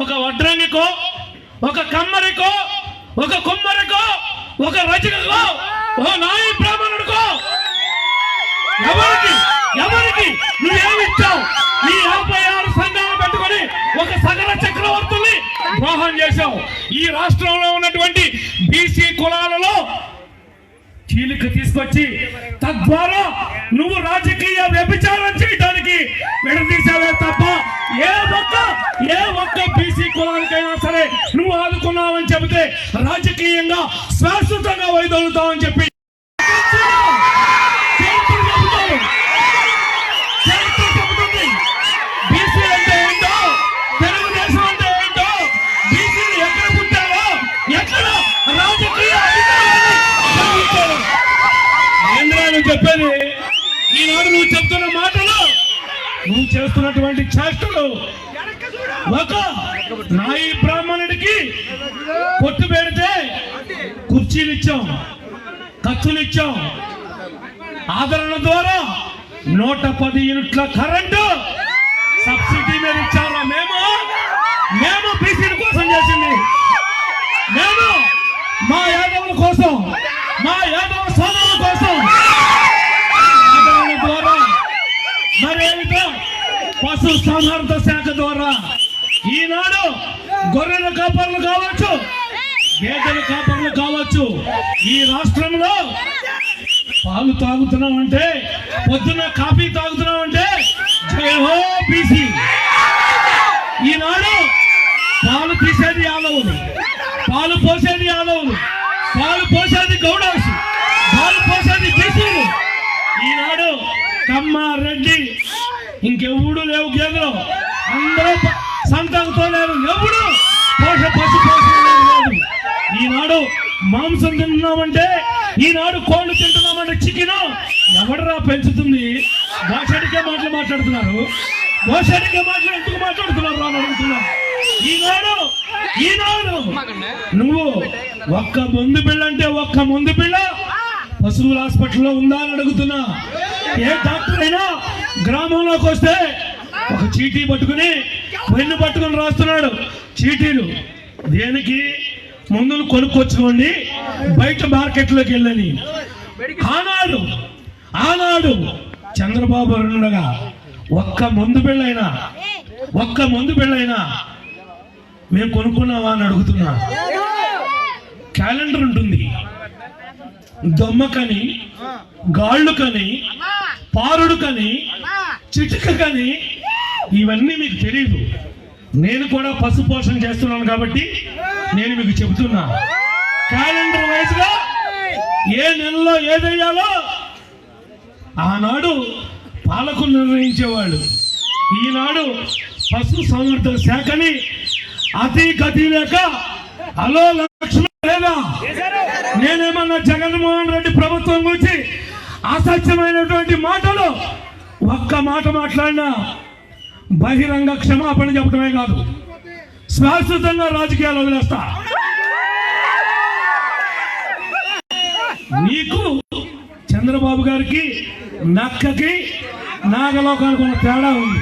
ఒక వడ్రంగికో ఒక కమ్మరికో ఒక కుమ్మరికో ఒక రచకకో ఓ నాయ బ్రాహ్మణుడికో. ఎవరికి ఎవరికి నువ్వేమిచ్చావు? ఈ యాభై ఆరు సంఘాలు పెట్టుకొని ఒక సగల చక్రవర్తుల్ని ద్రోహం చేశావు. ఈ రాష్ట్రంలో ఉన్నటువంటి బీసీ కులాలలో కీలిక తీసుకొచ్చి తద్వారా నువ్వు రాజకీయ వ్యభిచారం చేయడానికి విడదీసావే తప్ప ఏ ఒక్క ఏ ఒక్క బీసీ కులానికైనా సరే నువ్వు ఆదుకున్నావని చెబితే రాజకీయంగా శాశ్వతంగా వైదొలుతావని చెప్పి చెప్తున్న మాటలు. నువ్వు చేస్తున్నటువంటి చేష్టలు ఒక నాయి బ్రాహ్మణుడికి కొట్టు పెడితే కుర్చీలు ఇచ్చాం ఖర్చులు ఇచ్చాం. ఆదరణ ద్వారా నూట పది యూనిట్ల కరెంటు సబ్సిడీ మీద ఇచ్చారా? మేము మేము బీసీల కోసం చేసింది. మేము మా యాదవుల కోసం మా యాదవ పశు సంవర్ధ శాఖ ద్వారా ఈనాడు గొర్రెల కాపర్లు కావచ్చు గేదెల కాపర్లు కావచ్చు ఈ రాష్ట్రంలో పాలు తాగుతున్నాం అంటే పొద్దున్న కాఫీ తాగుతున్నాం అంటే జయహో బీసీ. ఈనాడు పాలు తీసేది యాదవులు పాలు పోసేది యాదవులు పాలు పోసేది గౌడాసు పాలు పోసేది బీసీలు ఈనాడు కమ్మ రెడ్డి ఇంకెప్పుడు లేవు గేదెలు అందరూ ప- లేరు. ఎవడు? పోష పశు పోషణ ఈనాడు మాంసం తింటున్నామంటే ఈనాడు కోళ్ళు తింటున్నామంటే చికెన్ ఎవడరా పెంచుతుంది? భాషడికే మాటలు మాట్లాడుతున్నారు. భాషడికే మాటలు ఎందుకు మాట్లాడుతున్నారు రా అని అడుగుతున్నారు ఈనాడు ఈనాడు నువ్వు ఒక్క ముందు పిల్ల అంటే ఒక్క ముందు పిల్ల పశువుల హాస్పిటల్లో ఉందా అని అడుగుతున్నా. ఏ డాక్టర్ అయినా గ్రామంలోకి వస్తే ఒక చీటీ పట్టుకుని పెన్ను పట్టుకుని రాస్తున్నాడు. చీటీలు దేనికి? మందులు కొనుక్కొచ్చుకోండి. బయట మార్కెట్లోకి వెళ్ళని. ఆనాడు ఆనాడు చంద్రబాబు ఉండగా ఒక్క మందు బిళ్ళైనా ఒక్క మందు బిళ్ళైనా మేము కొనుక్కున్నావా అని అడుగుతున్నా. క్యాలెండర్ ఉంటుంది. దొమ్మకని గాళ్ళుకని పారుడుకని కని ఇవన్నీ మీకు తెలియదు నేను కూడా పశు పోషణ చేస్తున్నాను కాబట్టి నేను మీకు చెబుతున్నా. క్యాలెండర్ వయసులో ఏ నెలలో ఏదయ్యాలో ఆనాడు పాలకులు నిర్ణయించేవాళ్ళు. ఈనాడు పశు సంవర్ధక శాఖని అతి గతి లేక అలో లక్ష్మణ లేదా నేనేమన్నా జగన్మోహన్ రెడ్డి ప్రభుత్వం గురించి అసత్యమైనటువంటి మాటలు ఒక్క మాట మాట్లాడినా బహిరంగ క్షమాపణ చెప్పడమే కాదు. శాశ్వతంగా రాజకీయాలు వదిలేస్తా. నీకు చంద్రబాబు గారికి నక్కకి నాగలోకానికి ఉన్న తేడా ఉంది.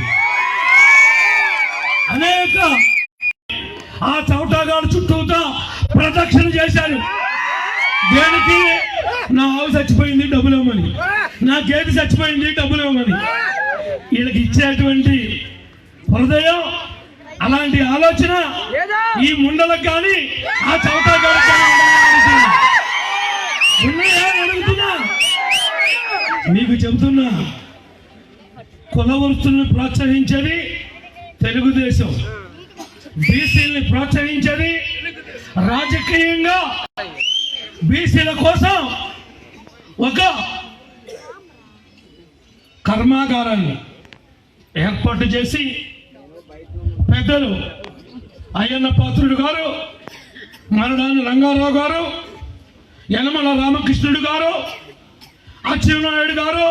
అనేక ఆ చౌటాగాడు చుట్టూతో ప్రదక్షిణ చేశారు. దేనికి? నా ఆవు చచ్చిపోయింది డబ్బులు ఇవ్వమని. నా గేదె చచ్చిపోయింది డబ్బులు ఇవ్వమని. వీళ్ళకి ఇచ్చేటువంటి హృదయం అలాంటి ఆలోచన ఈ ముండలకు కానీ ఆ ఉన్నాయా అడుగుతున్నా. మీకు చెబుతున్నా కుల వృత్తుల్ని ప్రోత్సహించేది తెలుగుదేశం. బీసీల్ని ప్రోత్సహించేది రాజకీయంగా. బీసీల కోసం ఒక కర్మాగారాన్ని ఏర్పాటు చేసి పెద్దలు అయ్యన్న పాత్రుడు గారు మరణాని రంగారావు గారు యనమల రామకృష్ణుడు గారు అచ్చెన్నాయుడు గారు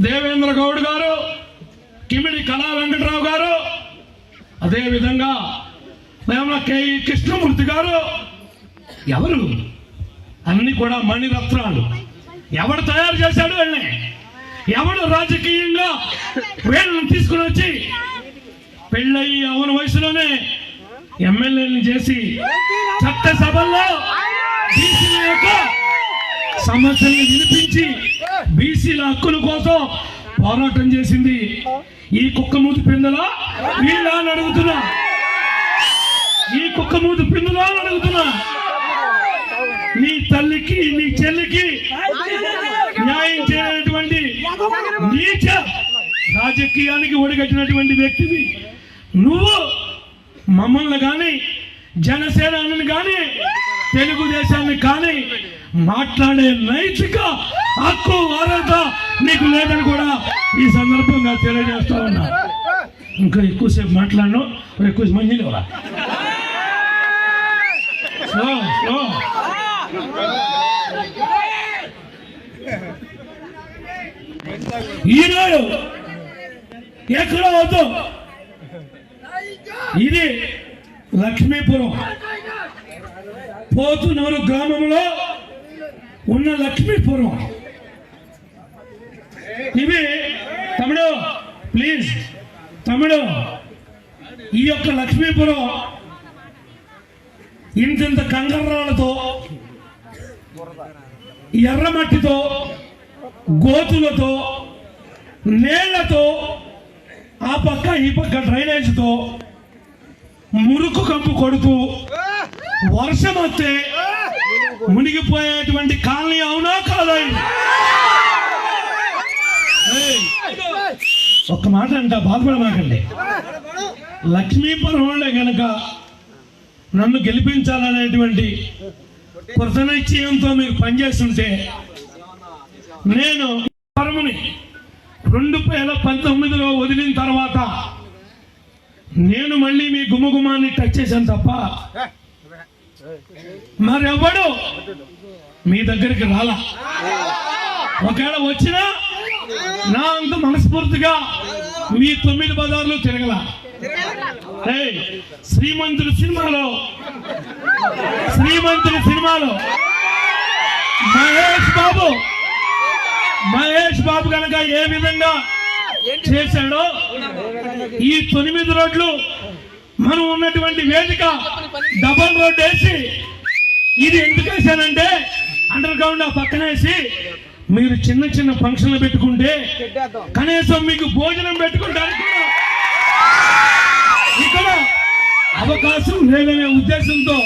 దేవేంద్ర గౌడ్ గారు కిమిడి కళా వెంకటరావు గారు అదేవిధంగా వేమల కె కృష్ణమూర్తి గారు ఎవరు? అన్ని కూడా మణిరత్నాలు. ఎవడు తయారు చేశాడు వీళ్ళని ఎవడు రాజకీయంగా వీళ్ళని తీసుకుని వచ్చి పెళ్ళయి అవన వయసులోనే ఎమ్మెల్యేని చేసి చట్టసభల్లో బీసీల యొక్క సమస్యల్ని వినిపించి బీసీల హక్కుల కోసం పోరాటం చేసింది. ఈ కుక్క మూతి పిందలా? వీళ్ళ అని అడుగుతున్నా. ఈ కుక్క మూతి పిందలా అని అడుగుతున్నా. నీ తల్లికి నీ చెల్లికి న్యాయం చేయనటువంటి నీచ రాజకీయానికి ఒడిగట్టినటువంటి వ్యక్తివి. నువ్వు మమ్మల్ని కానీ జనసేనని కానీ తెలుగుదేశాన్ని కానీ మాట్లాడే నైతిక హక్కు అర్హత నీకు లేదని కూడా ఈ సందర్భంగా తెలియజేస్తా ఉన్నా. ఇంకా ఎక్కువసేపు మాట్లాడను. ఎక్కువ మంది లేవరా స్లో స్లో. ఈనాడు ఎక్కడో వద్దు. ఇది లక్ష్మీపురం. పోతునూరు గ్రామంలో ఉన్న లక్ష్మీపురం. ఇవి తమ్ముడు ప్లీజ్ తమ్ముడు ఈ యొక్క లక్ష్మీపురం ఇంతింత కంగర్రాలతో ఎర్రమట్టితో గోతులతో నేళ్ళతో ఆ పక్క ఈ పక్క డ్రైనేజ్తో మురుకు కంపు కొడుతూ వర్షం వస్తే మునిగిపోయేటువంటి కాలనీ అవునా కాదా ఒక్క మాట అంట బాధపడమాకండి. లక్ష్మీపురం వాళ్ళే గనక నన్ను గెలిపించాలనేటువంటి కృతనిశ్చయంతో మీరు పనిచేస్తుంటే నేను పరముని రెండు వేల పంతొమ్మిదిలో వదిలిన తర్వాత నేను మళ్ళీ మీ గుమగుమాన్ని టచ్ చేశాను తప్ప మరెవడు మీ దగ్గరికి రాలా? ఒకవేళ వచ్చినా నా అంత మనస్ఫూర్తిగా మీ తొమ్మిది బజార్లు తిరగల. శ్రీమంతుడు సినిమాలో శ్రీమంతుడు సినిమాలో మహేష్ బాబు మహేష్ బాబు కనుక ఏ విధంగా చేశాడో? ఈ తొమ్మిది రోడ్లు మనం ఉన్నటువంటి వేదిక డబల్ రోడ్ వేసి ఇది ఎందుకు వేశానంటే అండర్ గ్రౌండ్ ఆ పక్కన వేసి మీరు చిన్న చిన్న ఫంక్షన్లు పెట్టుకుంటే కనీసం మీకు భోజనం పెట్టుకుంటానికి ఇక్కడ అవకాశం లేదనే ఉద్దేశంతో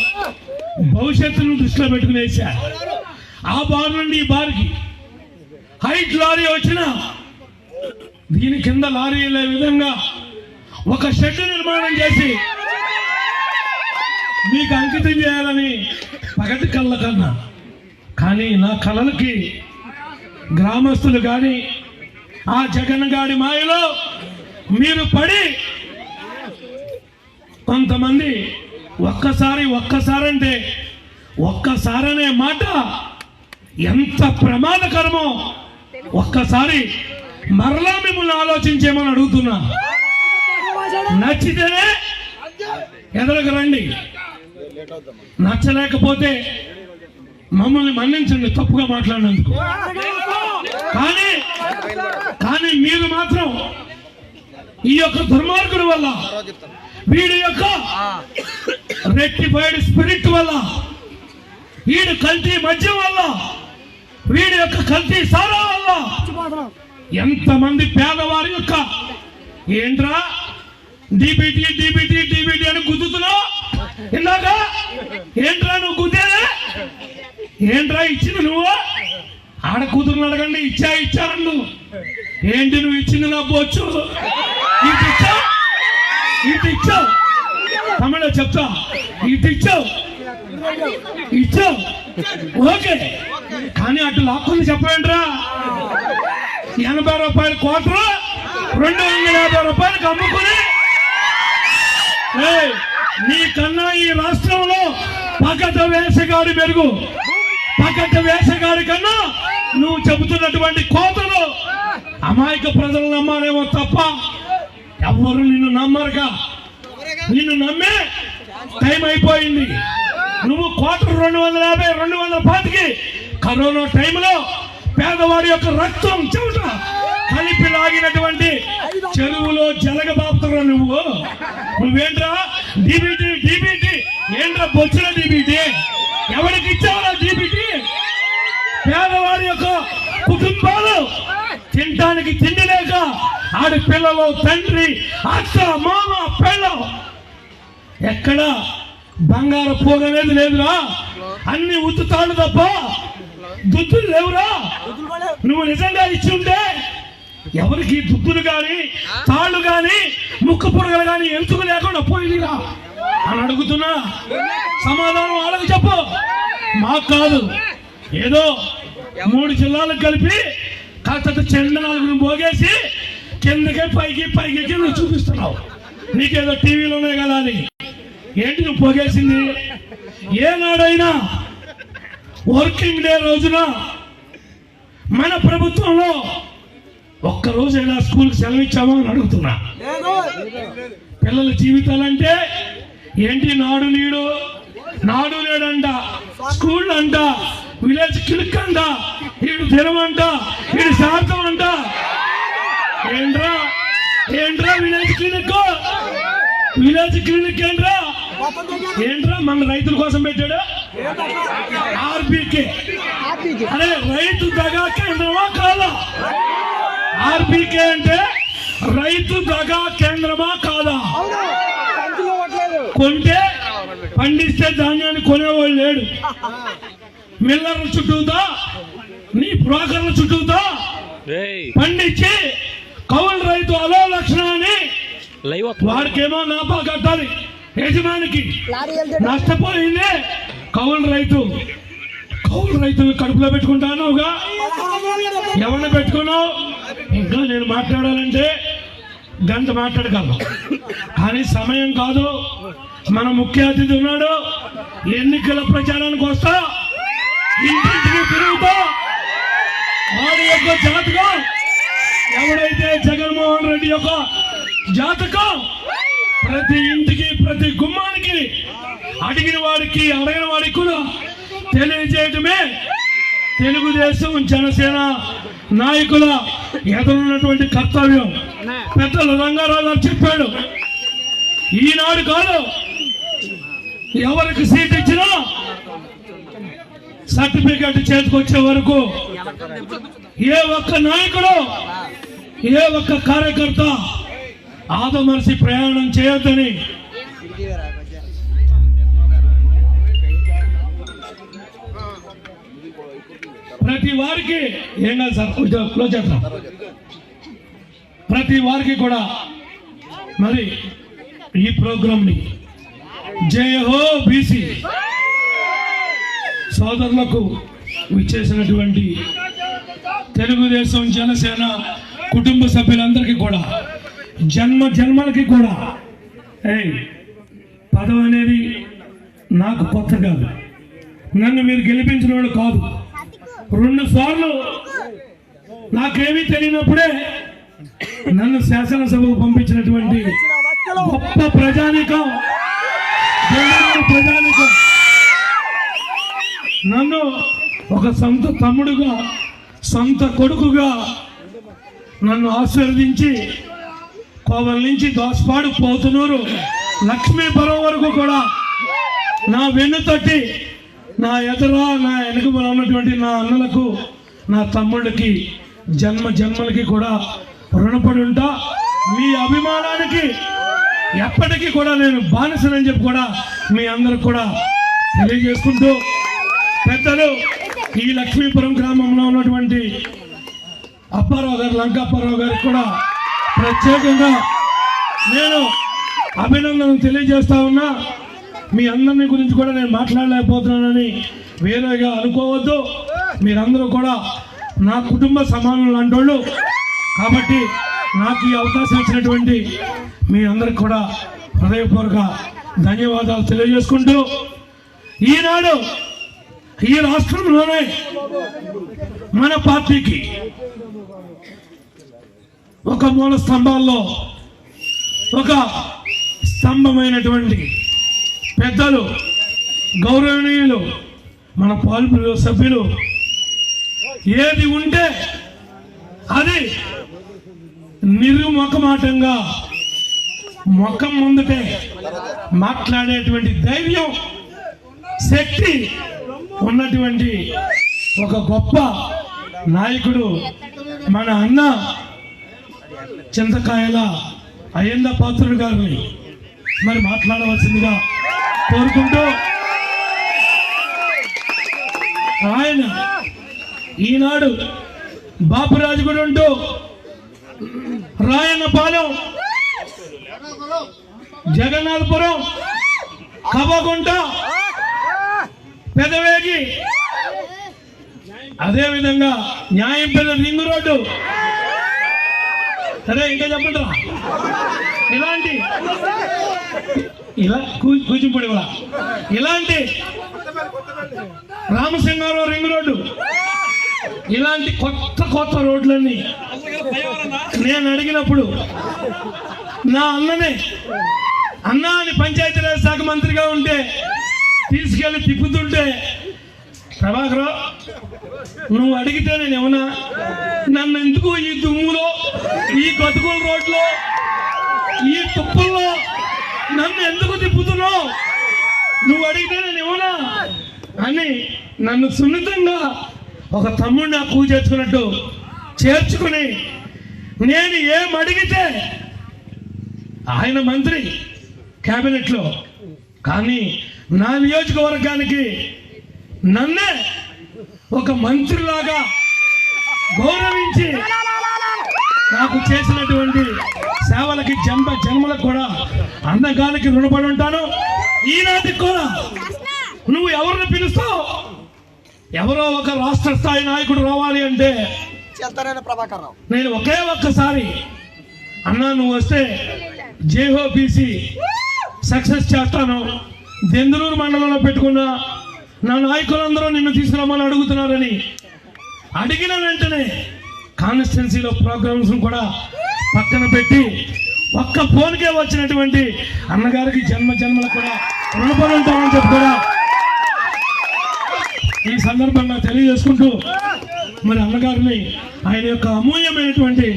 భవిష్యత్తును దృష్టిలో పెట్టుకునేసా ఆ బార్ నుండి ఈ బార్కి హైట్ లారీ వచ్చిన దీని కింద లారీ వెళ్ళే విధంగా ఒక షెడ్ నిర్మాణం చేసి మీకు అంకితం చేయాలని పగటి కళ్ళ కన్నా. కానీ నా కళలకి గ్రామస్తులు కానీ ఆ జగన్ గాడి మాయలో మీరు పడి కొంతమంది ఒక్కసారి ఒక్కసారంటే ఒక్కసారనే మాట ఎంత ప్రమాదకరమో ఒక్కసారి మరలా మిమ్మల్ని ఆలోచించేమని అడుగుతున్నా. నచ్చితేనే ఎదరకు రండి. నచ్చలేకపోతే మమ్మల్ని మన్నించండి తప్పుగా మాట్లాడినందుకు. కానీ కానీ మీరు మాత్రం ఈ యొక్క దుర్మార్గుడు వల్ల వీడి యొక్క రెట్టిఫైడ్ స్పిరిట్ వల్ల వీడి కల్తీ మద్యం వల్ల వీడి యొక్క కల్తీ సారా వల్ల ఎంతమంది పేదవారి యొక్క ఏంట్రా? డిబిటీ డిబిటీ డిబిటీ అని గుద్దుతున్నావు? ఇందాక? ఏంట్రా నువ్వు గుద్దేదే? ఏంట్రా ఇచ్చింది నువ్వు? ఆడ కూతురుని అడగండి ఇచ్చా ఇచ్చాను ఏంటి నువ్వు ఇచ్చింది నా బొచ్చు? ఇటు ఇచ్చావు? ఇటు ఇచ్చావు? తమిళ చెప్తా. ఇటు ఇచ్చావు? ఇచ్చావు? ఓకే. కానీ అటు లాక్కుంది చెప్పండిరా. ఎనభై రూపాయల కోటరు రెండు వందల యాభై రూపాయలకు అమ్ముకుని నీ కన్నా ఈ రాష్ట్రంలో పకట వేసగాడి మెరుగు పకట వేసగాడి కన్నా నువ్వు చెబుతున్నటువంటి కోతలు అమాయక ప్రజలు నమ్మాలేమో తప్ప ఎవ్వరు నిన్ను నమ్మరుగా. నిన్ను నమ్మే టైం అయిపోయింది. నువ్వు కోటలు రెండు వందల యాభై రెండు వందల పాతికి కరోనా టైంలో పేదవాడి యొక్క రక్తం చెమట కలిపి లాగి తాగినటువంటి చెరువులో జలగ బాపుతున్నా నువ్వు. నువ్వేంట్రా? DBT DBT. ఏంట్రా బొచ్చుల డీబీటీ? ఎవరికి ఇచ్చావురా డీబీటీ? పేదవారి యొక్క కుటుంబాలు తినడానికి తిండి లేక ఆడి పిల్లలు తండ్రి అత్త మామ పిల్లలు ఎక్కడ బంగారు పోగ అనేది లేదురా. అన్ని ఉత్తుతాడు తప్ప దుద్దులు లేవురా? నువ్వు నిజంగా ఇచ్చి ఉంటే ఎవరికి దుద్దులు గాని తాళ్ళు గాని ముక్కు పొడగలు గాని ఎంచుకు లేకుండా పోయిందిరా అని అడుగుతున్నా. సమాధానం వాళ్ళకి చెప్పు. మాకు కాదు. ఏదో మూడు జిల్లాలకు కలిపి కాస్త చెండనాలను పోగేసి కిందకి పైకి పైకి కింద చూపిస్తున్నావు. నీకేదో టీవీలో ఉన్నాయి కదా అని. ఏంటి నువ్వు పోగేసింది? ఏనాడైనా వర్కింగ్ డే రోజున మన ప్రభుత్వంలో ఒక్క ఎలా స్కూల్కి సెలవు ఇచ్చామో అని అడుగుతున్నా. పిల్లల జీవితాలంటే ఏంటి నాడు నీడు? నాడు నేడంట స్కూల్ అంట విలేజ్ క్లిక్ అంట వీడు దినమంట అంట శాతం అంట ఏంట్రా? ఏంట్రా విలేజ్ క్లినిక్ విలేజ్ క్లినిక్ ఏంట్రా ఏంట్రా మన రైతుల కోసం పెట్టాడు? ఆర్బీకే. అరే రైతు దగా కేంద్రమా కాదా? ఆర్బీకే అంటే రైతు దగా కేంద్రమా కాదా? కొంటే పండిస్తే ధాన్యాన్ని కొనేవాళ్ళు లేడు. మిల్లర్ల చుట్టూతా నీ బ్రోకర్ల చుట్టూతా పండించి కౌలు రైతు అలో లక్షణ అని లైవ్ వస్తుంది. వాడికేమో నాపా కట్టాలి. యజమానికి నష్టపోయింది. కౌలు రైతు కౌలు రైతులు కడుపులో పెట్టుకుంటానుగా ఎవరిని పెట్టుకున్నావు? ఇంకా నేను మాట్లాడాలంటే గంట మాట్లాడగలను. కానీ సమయం కాదు. మన ముఖ్య అతిథి ఉన్నాడు. ఎన్నికల ప్రచారానికి వస్తా. ఇంటింటికి తిరుగుతా. వాడి యొక్క జాతకం ఎవడైతే జగన్మోహన్ రెడ్డి యొక్క జాతకం? ప్రతి ఇంటికి ప్రతి గుమ్మానికి అడిగిన వాడికి అడగిన వాడికి కూడా తెలియజేయటమే తెలుగుదేశం జనసేన నాయకుల ఎదురున్నటువంటి కర్తవ్యం. పెద్దలు రంగారావు గారు చెప్పాడు ఈనాడు కాదు ఎవరికి సీట్ ఇచ్చినా సర్టిఫికెట్ చేతికొచ్చే వరకు ఏ ఒక్క నాయకుడు ఏ ఒక్క కార్యకర్త ఆదమర్చి ప్రయాణం చేయొద్దని. ప్రతి వారికి ఏం కాదు సార్? క్లోజ్ చేస్తాం ప్రతి వారికి కూడా మరి ఈ ప్రోగ్రాంని జయ హో బీసీ సోదరులకు విచ్చేసినటువంటి తెలుగుదేశం జనసేన కుటుంబ సభ్యులందరికీ కూడా జన్మ జన్మలకి కూడా. ఏ పదం అనేది నాకు కొత్త కాదు. నన్ను మీరు గెలిపించిన వాడు కాదు. రెండు సార్లు నాకేమీ తెలియనప్పుడే నన్ను శాసనసభకు పంపించినటువంటి గొప్ప ప్రజానికం జగనన్న ప్రజానికం. నన్ను ఒక సొంత తమ్ముడుగా సొంత కొడుకుగా నన్ను ఆశీర్వదించి కోవల నుంచి దోసపాడు పోతునూరు లక్ష్మీపురం వరకు కూడా నా వెన్ను తట్టి నా ఎదుర నా వెనుకబల ఉన్నటువంటి నా అన్నలకు నా తమ్ముళ్ళకి జన్మ జన్మలకి కూడా రుణపడి ఉంటా. మీ అభిమానానికి ఎప్పటికీ కూడా నేను బానిసనని చెప్పి కూడా మీ అందరికి కూడా తెలియజేసుకుంటూ పెద్దలు ఈ లక్ష్మీపురం గ్రామంలో ఉన్నటువంటి అప్పారావు గారు లంక గారికి కూడా ప్రత్యేకంగా నేను అభినందనలు తెలియజేస్తా ఉన్నా. మీ అందరిని గురించి కూడా నేను మాట్లాడలేకపోతున్నానని వేరేగా అనుకోవద్దు. మీరందరూ కూడా నా కుటుంబ సమానం లాంటోళ్ళు. కాబట్టి నాకు ఈ అవకాశం ఇచ్చినటువంటి మీ అందరికి కూడా హృదయపూర్వక ధన్యవాదాలు తెలియజేసుకుంటూ ఈనాడు ఈ రాష్ట్రంలోనే మన పార్టీకి ఒక మూల స్తంభాల్లో ఒక స్తంభమైనటువంటి పెద్దలు గౌరవనీయులు మన పాల్పులు సభ్యులు ఏది ఉంటే అది నిర్ముఖమాటంగా ముఖం ముందుటే మాట్లాడేటువంటి ధైర్యం శక్తి ఉన్నటువంటి ఒక గొప్ప నాయకుడు మన అన్న చింతకాయల అయ్యంద పాత్రుడు గారిని మరి మాట్లాడవలసిందిగా కోరుకుంటూ ఆయన ఈనాడు బాపురాజు కూడా ఉంటూ రాయన్నపాలెం జగన్నాథపురం కవ్వకుంట పెదవేగి అదేవిధంగా న్యాయం పెద్ద రింగు రోడ్డు సరే ఇంకా చెప్పండి ఇలాంటి ఇలా కూచిపూడి కూడా. ఇలాంటి రామసింగారావు రింగ్ రోడ్డు. ఇలాంటి కొత్త కొత్త రోడ్లన్నీ నేను అడిగినప్పుడు నా అన్ననే అన్నా అని పంచాయతీరాజ్ శాఖ మంత్రిగా ఉంటే తీసుకెళ్ళి తిప్పుతుంటే ప్రభాకర్ నువ్వు అడిగితే నేను ఏమన్నా నన్ను ఎందుకు ఈ దుమ్ములో ఈ గతుకుల రోడ్లో ఈ తుప్పల్లో నన్ను ఎందుకు తిప్పుతున్నావు? నువ్వు అడిగితే నేను ఏమన్నా? అని నన్ను సున్నితంగా ఒక తమ్ముడిని నా పూజ చేసుకున్నట్టు చేర్చుకుని నేను ఏం అడిగితే ఆయన మంత్రి క్యాబినెట్లో. కానీ నా నియోజకవర్గానికి నన్నే ఒక మంత్రిలాగా గౌరవించి నాకు చేసినటువంటి సేవలకి జన్మ జన్మలకు కూడా అన్నగానికి రుణపడి ఉంటాను. ఈనాటికి కూడా నువ్వు ఎవరిని పిలుస్తావు? ఎవరో ఒక రాష్ట్ర స్థాయి నాయకుడు రావాలి అంటే నేను ఒకే ఒక్కసారి అన్నా నువ్వు వస్తే జేహోపీసీ సక్సెస్ చేస్తాను. దెందులూరు మండలంలో పెట్టుకున్న నా నాయకులందరూ నిన్ను తీసుకురమ్మని అడుగుతున్నారని. అడిగిన వెంటనే కాన్స్టిట్యున్సీలో ప్రోగ్రామ్స్ కూడా పక్కన పెట్టి ఒక్క ఫోన్కే వచ్చినటువంటి అన్నగారికి జన్మ జన్మలు కూడా రుణపడి ఉంటామని చెప్పి కూడా ఈ సందర్భంగా తెలియజేసుకుంటూ మరి అన్నగారిని ఆయన యొక్క అమూల్యమైనటువంటి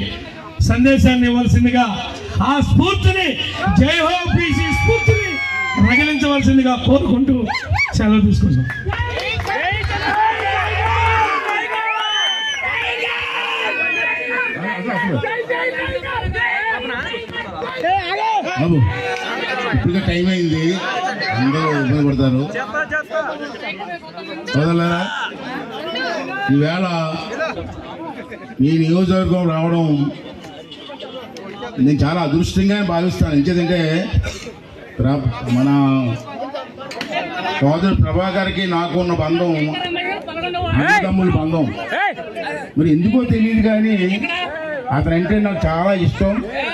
సందేశాన్ని ఇవ్వాల్సిందిగా ఆ స్ఫూర్తిని జై హో బీసీ స్ఫూర్తిని ప్రకటించవలసిందిగా కోరుకుంటూ సెలవు తీసుకుంటాం బాబు ఇప్పుడు టైం అయింది. అందరూ ఇబ్బంది పడతారు. సోదరులారా ఈవేళ మీ నియోజకవర్గం రావడం నేను చాలా అదృష్టంగా భావిస్తాను. ఎందుకంటే మన సోదరు ప్రభాకర్కి నాకు ఉన్న బంధం అన్నదమ్ముల బంధం. మరి ఎందుకో తెలియదు కానీ అతనంటే నాకు చాలా ఇష్టం.